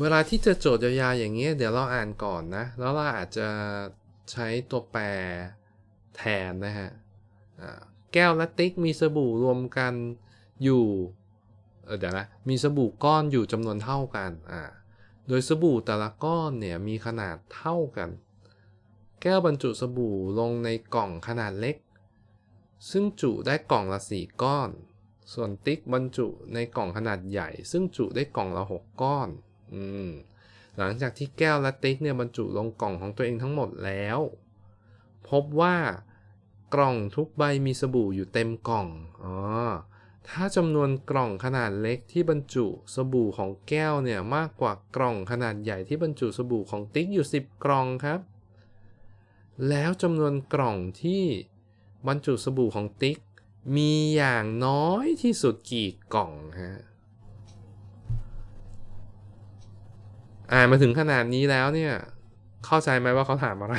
เวลาที่จอโจทย์ยาวๆอย่างเงี้ยเดี๋ยวเราอ่านก่อนนะ แล้วเราอาจจะใช้ตัวแปรแทนนะฮะแก้วและติ๊กมีสบู่รวมกันอยู่เเดี๋ยวนะมีสบู่ก้อนอยู่จำนวนเท่ากันอ่าโดยสบู่แต่ละก้อนเนี่ยมีขนาดเท่ากัน แก้วบรรจุสบู่ลงในกล่องขนาดเล็ก ซึ่งจุได้กล่องละสี่ก้อน ส่วนติ๊กบรรจุในกล่องขนาดใหญ่ ซึ่งจุได้กล่องละหกก้อน อืมหลังจากที่แก้วและติ๊กเนี่ยบรรจุลงกล่องของตัวเองทั้งหมดแล้ว พบว่ากล่องทุกใบมีสบู่อยู่เต็มกล่องอ๋อถ้าจำนวนกล่องขนาดเล็กที่บรรจุสบู่ของแก้วเนี่ยมากกว่ากล่องขนาดใหญ่ที่บรรจุสบู่ของติ๊กอยู่ 10 กล่องครับ แล้วจำนวนกล่องที่บรรจุสบู่ของติ๊กมีอย่างน้อยที่สุดกี่กล่องฮะ อ่านมาถึงขนาดนี้แล้วเนี่ย เข้าใจไหมว่าเขาถามอะไร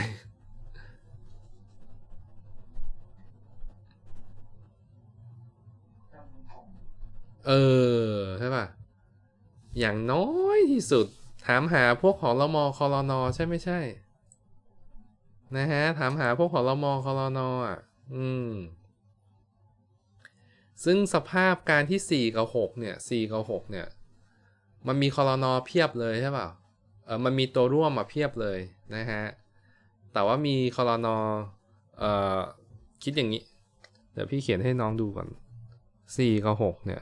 เออ ใช่ป่ะ อย่างน้อยที่สุด ถามหาพวกหองรมอคอรนอใช่ไม่ใช่ นะฮะ ถามหาพวกหองรมอคอรนออะ อืมซึ่งสภาพการที่ 4 กับ 6 เนี่ย4กับ 6 เนี่ย มันมีคอรนอเพียบเลยใช่ป่ะ เออมันมีตัวร่วมมาเพียบเลยนะฮะ แต่ว่ามีคอรนอเอ่อคิดอย่างนี้ เดี๋ยวพี่เขียนให้น้องดูก่อน4กับ6เนี่ย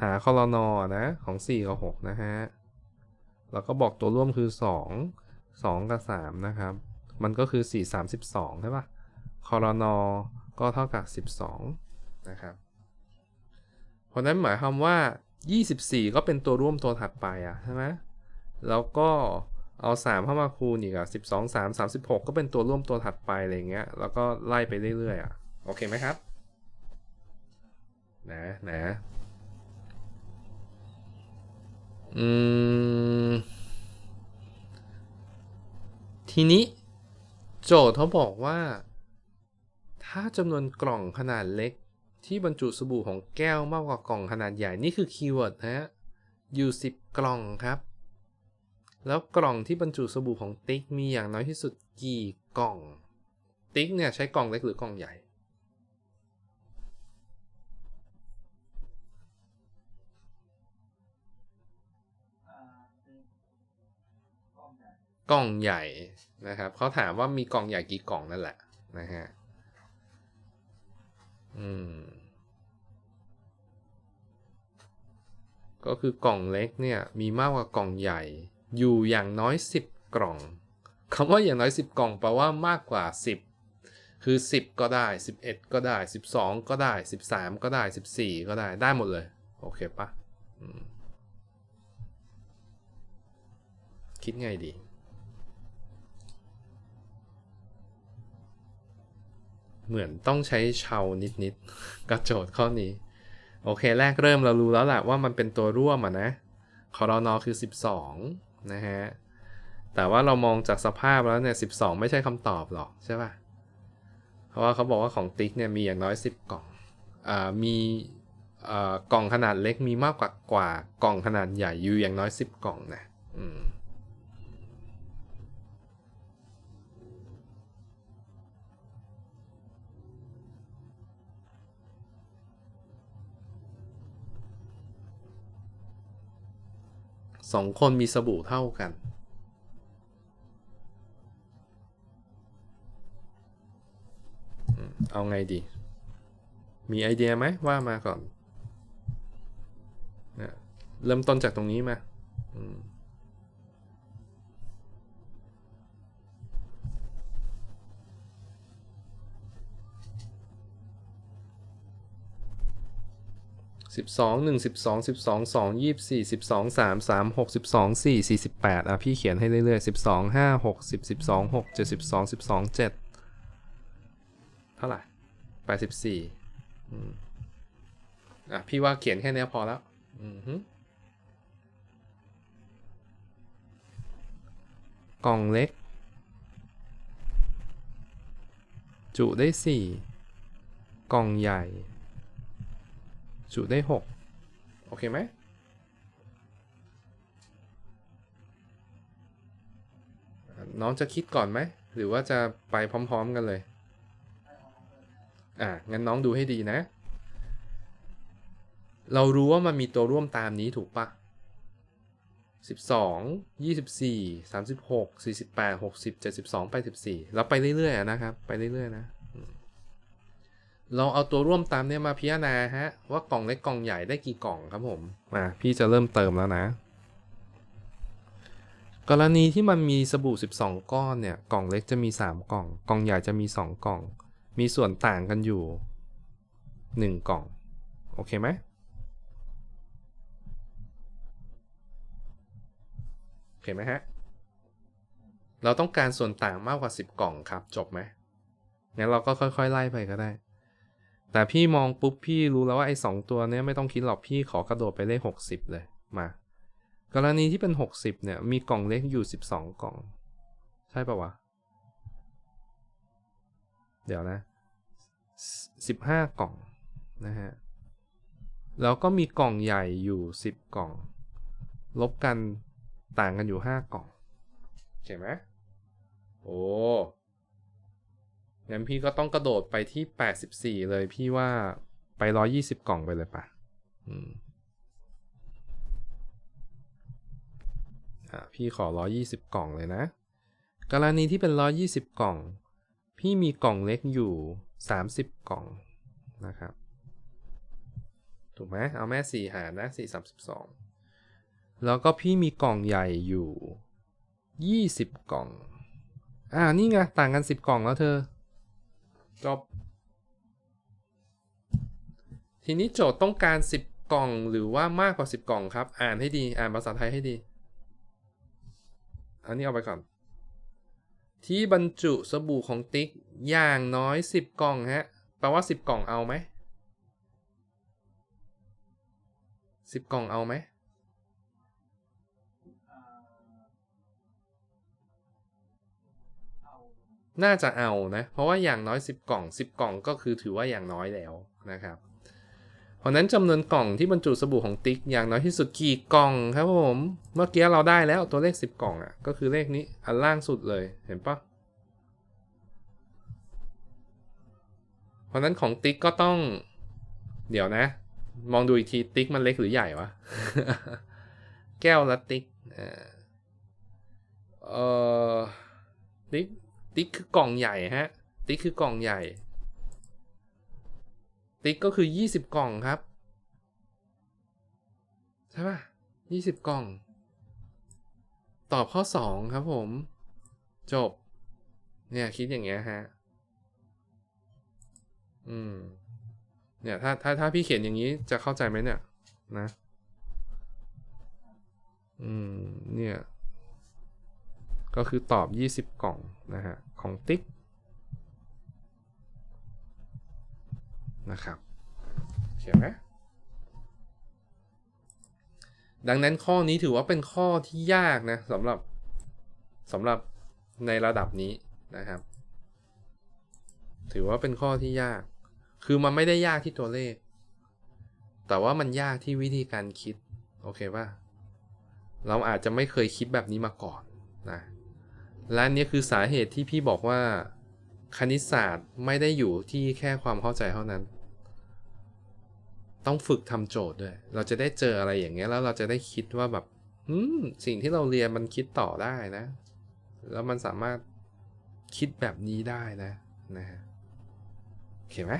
หาคอรนอนะของ4กับ6นะฮะ แล้วก็บอกตัวร่วมคือ2 2กับ3นะครับ มันก็คือ4 32ใช่ป่ะคอรนอก็เท่ากับ12นะครับ เพราะนั้นหมายความว่า 24 ก็เป็นตัวร่วมตัวถัดไปอะใช่ไหมแล้วก็เอา 3 เข้ามาคูณอีกอะ12 3 36 ก็เป็นตัวร่วมตัวถัดไปอะไรเงี้ย แล้วก็ไล่ไปเรื่อยๆอะ โอเคไหมครับนะนะอืม ทีนี้ โจทย์เขาบอกว่า ถ้าจำนวนกล่องขนาดเล็ก ที่บรรจุสบู่ของแก้วมากกว่ากล่องขนาดใหญ่นี่คือคีย์เวิร์ดนะฮะอยู่ 10 กล่องครับ แล้วกล่องที่บรรจุสบู่ของติ๊กมีอย่างน้อยที่สุดกี่กล่อง ติ๊กเนี่ยใช้กล่องเล็กหรือกล่องใหญ่ กล่องใหญ่นะครับเขาถามว่ามีกล่องใหญ่กี่กล่องนั่นแหละนะฮะ อืม ก็คือกล่องเล็กเนี่ย มีมากกว่ากล่องใหญ่ อยู่อย่างน้อย 10 กล่องคำว่าอย่างน้อย 10 กล่องแปลว่ามากกว่า 10 คือ 10 ก็ได้ 11 ก็ได้ 12 ก็ได้ 13 ก็ได้ 14 ก็ได้ได้หมดเลย โอเคปะคิดไงดี เหมือนต้องใช้เชานิดๆกับโจทย์ข้อนี้ โอเค แรกเริ่มเรารู้แล้วแหละว่ามันเป็นตัวร่วมอะนะคอรนอคือ 12 นะฮะ แต่ว่าเรามองจากสภาพแล้วเนี่ย 12 ไม่ใช่คำตอบหรอกใช่ป่ะ เพราะว่าเขาบอกว่าของติ๊กเนี่ยมีอย่างน้อย 10 กล่องอ่ามีอ่ากล่องขนาดเล็กมีมากกว่ากว่ากล่องขนาดใหญ่อยู่อย่างน้อย 10 กล่องนะ อืม สองคนมีสบู่เท่ากัน เอาไงดี มีไอเดียไหมว่ามาก่อนเนี่ยเริ่มต้นจากตรงนี้มาอืม 12 1 12 12 2 24 12 3 3 6 12 4 48 อะ พี่เขียนให้เรื่อยๆ 12 5 6 10 12 6 7 12 12 7 เท่าไหร่ 84อืมอะ พี่ว่าเขียนแค่นี้พอแล้วกล่องเล็ก จุได้ 4 กล่องใหญ่ สูตรได้ 6 โอเคไหมน้องจะคิดก่อนไหม หรือว่าจะไปพร้อม ๆ กันเลย อะ งั้นน้องดูให้ดีนะ เรารู้ว่ามันมีตัวร่วมตามนี้ถูกปะ12 24 36 48 60 72 84แล้วไปเรื่อยๆนะครับ ไปเรื่อยๆนะ อืมเราเอาตัวร่วมตามเนี้ยมาพิจารณาฮะ ว่ากล่องเล็กกล่องใหญ่ได้กี่กล่องครับผมมาพี่จะเริ่มเติมแล้วนะ กรณีที่มันมีสบู่ 12 ก้อนเนี่ยกล่องเล็กจะมี 3 กล่อง กล่องใหญ่จะมี 2 กล่อง มีส่วนต่างกันอยู่ 1 กล่อง โอเคไหมโอเคไหมฮะ เราต้องการส่วนต่างมากกว่า 10 กล่องครับ จบไหมงั้นเราก็ค่อย ๆ ไล่ไปก็ได้ แต่พี่มองปุ๊บพี่รู้แล้วว่าไอ้สองตัวเนี้ยไม่ต้องคิดหรอกพี่ขอกระโดดไปเลข 60 เลยมา กรณีที่เป็น 60 เนี่ย มีกล่องเล็กอยู่ 12 กล่อง ใช่ปะวะ เดี๋ยวนะ 15 กล่องนะฮะแล้วก็มีกล่องใหญ่อยู่ 10 กล่อง ลบกันต่างกันอยู่ 5 กล่องเห็นไหมโอ้ งั้นพี่ก็ต้องกระโดดไปที่84เลยพี่ว่าไป120กล่องไปเลยปะอืมอะพี่ขอ120กล่องเลยนะ กรณีที่เป็น120กล่อง พี่มีกล่องเล็กอยู่30กล่องนะครับ ถูกไหมเอาแม่4หารนะ4 32แล้วก็พี่มีกล่องใหญ่อยู่20กล่อง อ่า นี่ไง ต่างกัน10กล่องแล้วเธอ จบ ทีนี้โจทย์ต้องการ 10 กล่องหรือว่ามากกว่า 10 กล่องครับ อ่านให้ดี อ่านภาษาไทยให้ดี อันนี้เอาไปก่อน ที่บรรจุสบู่ของติ๊กอย่างน้อย 10 กล่องฮะ แปลว่า 10 กล่องเอาไหมสิบกล่องเอาไหม น่าจะเอานะ เพราะว่าอย่างน้อย 10 กล่อง 10 กล่องก็คือถือว่าอย่างน้อยแล้วนะครับ เพราะนั้นจำนวนกล่องที่บรรจุสบู่ของติ๊กอย่างน้อยที่สุดกี่กล่องครับผม เมื่อกี้เราได้แล้วตัวเลข 10 กล่องอะ ก็คือเลขนี้อันล่างสุดเลยเห็นปะเพราะนั้นของติ๊กก็ต้อง เดี๋ยวนะ มองดูอีกทีติ๊กมันเล็กหรือใหญ่วะ แก้วละติ๊กเอ่อเอ่อติ๊ก ติ๊กคือกล่องใหญ่ฮะ ติ๊กคือกล่องใหญ่ ติ๊กก็คือยี่สิบกล่องครับ ใช่ป่ะยี่สิบกล่อง ตอบข้อสองครับผม จบ เนี่ยคิดอย่างเงี้ยฮะ อืม เนี่ยถ้าถ้าถ้าพี่เขียนอย่างนี้จะเข้าใจไหมเนี่ย นะ อืม เนี่ย ก็คือตอบ 20 กล่อง นะฮะของติ๊กนะครับเขียนไหมดังนั้นข้อนี้ถือว่าเป็นข้อที่ยากนะสำหรับสำหรับในระดับนี้นะครับ ถือว่าเป็นข้อที่ยาก คือมันไม่ได้ยากที่ตัวเลข แต่ว่ามันยากที่วิธีการคิด โอเคป่ะ เราอาจจะไม่เคยคิดแบบนี้มาก่อนนะ และนี้คือสาเหตุที่พี่บอกว่า คณิตศาสตร์ไม่ได้อยู่ที่แค่ความเข้าใจเท่านั้น ต้องฝึกทำโจทย์ด้วย เราจะได้เจออะไรอย่างเงี้ยแล้วเราจะได้คิดว่าแบบอืมสิ่งที่เราเรียนมันคิดต่อได้นะ แล้วมันสามารถคิดแบบนี้ได้นะนะฮะโอเคไหม